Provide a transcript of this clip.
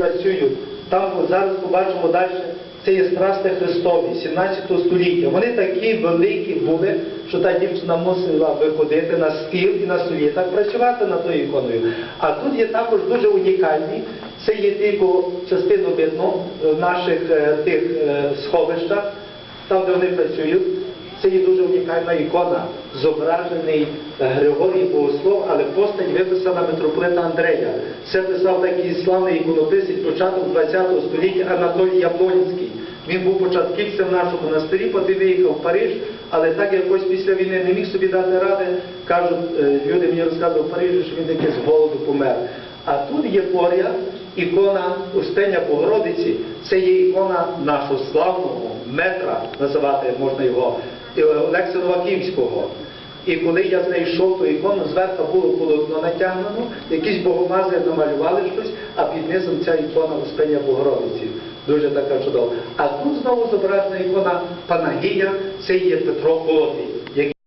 працюють. Там зараз побачимо далі. Це є страсти Христові, 17 століття. Вони такі великі були, що та дівчина мусила виходити на стіл і на столі, так працювати над тою іконою. А тут є також дуже унікальні. Це є тільки частину видно в наших е, тих е, сховищах, там, де вони працюють. Це є дуже унікальна ікона, зображений е, Григорій Богослов, постать виписана митрополита Андрея. Це писав такий славний іконописець початок ХХ століття Анатолій Яблонський. Він був початківцем в нашому монастирі, потім виїхав в Париж, але так якось після війни не міг собі дати ради. Кажуть, е, люди мені розказували в Парижі, що він таки з голоду помер. А тут є поряд ікона Устеня Богородиці. Це є ікона нашого славного метра, називати можна його, е, Олекса Новаківського. І коли я знайшов ту ікону, зверху було полотно натягнено, якісь богомази намалювали щось, а під низом ця ікона Успення Богородиці. Дуже така чудова. А тут знову зображена ікона Панагія, це є Петро який